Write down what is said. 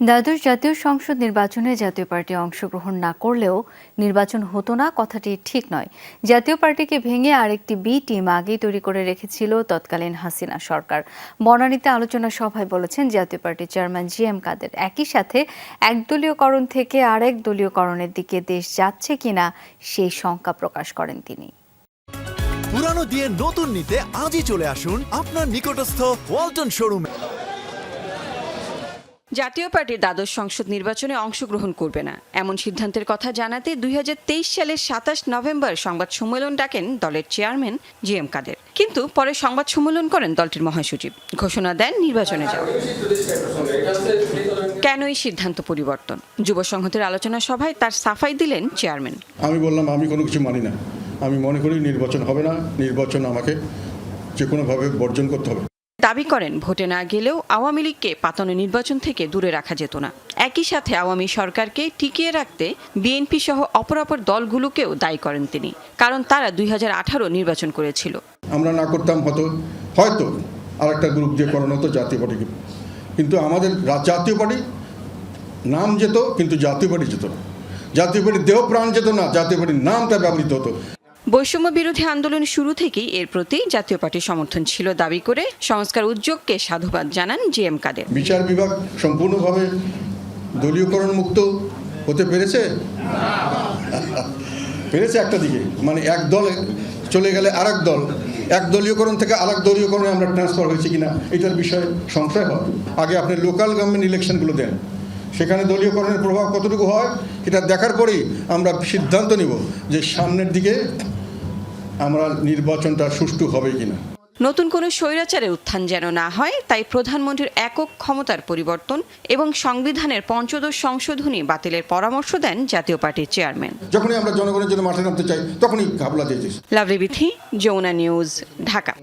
দ্বাদশ জাতীয় সংসদ নির্বাচনে জাতীয় পার্টি অংশগ্রহণ না করলেও নির্বাচন হতো না, কথাটি ঠিক নয়। জাতীয় পার্টিকে ভেঙে আরেকটি বি টিম আগেই তৈরি করে রেখেছিল তৎকালীন হাসিনা সরকার। বনানীতে আলোচনা সভায় বলেছেন, জাতীয় পার্টির চেয়ারম্যান জি এম কাদের। একই সাথে একদলীয়করণ থেকে আরেক দলীয়করণের দিকে দেশ যাচ্ছে কিনা, সেই শঙ্কা প্রকাশ করেন তিনি। পুরানো দিয়ে নতুন নিতে আজই চলে আসুন আপনার নিকটস্থ ওয়ালটন শোরুমে। জাতীয় পার্টির দ্বাদশ সংসদ নির্বাচনে অংশগ্রহণ করবে না। এমন সিদ্ধান্তের কথা জানাতে দুই হাজার তেইশ সালের সাতাশ নভেম্বর সংবাদ সম্মেলন ডাকেন দলের চেয়ারম্যান জি এম কাদের। কিন্তু পরে সংবাদ সম্মেলন করেন দলটির মহাসচিব। ঘোষণা দেন নির্বাচনে যাওয়া। কেন এই সিদ্ধান্ত পরিবর্তন? যুব সংহতের আলোচনা সভায় তার সাফাই দিলেন চেয়ারম্যান। আমি বললাম, আমি কোনো কিছু মানি না। আমি মনে করি নির্বাচন হবে না। নির্বাচন আমাকে যে কোনোভাবে বর্জন করতে হবে। দাবি করেন, ভোটে না গেলেও আওয়ামী লীগকে পাতানো নির্বাচন থেকে দূরে রাখা যেত না। একই সাথে আওয়ামী সরকারকে টিকিয়ে রাখতে বিএনপি সহ অপরাপর দলগুলোকেও দায়ী করেন তিনি, কারণ তারা দুই হাজার আঠারো নির্বাচন করেছিল। আমরা না করতাম হয়তো হয়তো আর একটা গ্রুপ দিয়ে করানো হতো, জাতীয় পার্টিকে কিন্তু আমাদের জাতীয় পার্টি নাম যেত, কিন্তু জাতীয় পার্টি যেত না। জাতীয় পার্টির দেহ প্রাণ যেত না, জাতীয় পার্টির নামটা ব্যবহৃত হতো। বৈষম্য বিরোধী আন্দোলন শুরু থেকেই এর প্রতি জাতীয় পার্টির সমর্থন ছিল দাবি করে সংস্কার উদ্যোগকে সাধুবাদ জানান জি এম কাদের। বিচার বিভাগ সম্পূর্ণভাবে দলীয়করণ মুক্ত হতে পেরেছে? পেরেছে একটা দিকে। মানে এক দলে চলে গেলে আর দল। এক দলীয়করণ থেকে আর এক দলীয়করণে আমরা ট্রান্সফার হয়েছে কিনা, এটার বিষয়ে সংশয় হয়। আগে আপনি লোকাল গভর্নমেন্ট ইলেকশনগুলো দেন। সেখানে দলীয়করণের প্রভাব কতটুকু হয়, এটা দেখার পরেই আমরা সিদ্ধান্ত নিব যে সামনের দিকে আমরা নির্বাচনটা সুষ্ঠু হবে কিনা। নতুন কোনো স্বৈরাচারের উত্থান যেন না হয় তাই প্রধানমন্ত্রীর একক ক্ষমতার পরিবর্তন এবং সংবিধানের পঞ্চদশ সংশোধনী বাতিলের পরামর্শ দেন জাতীয় পার্টির চেয়ারম্যান। যখনই আমরা জনগণের জন্য মাঠে নামতে চাই তখনই ঘাবলা দিয়েছি লাভলি বিথি যমুনা নিউজ ঢাকা।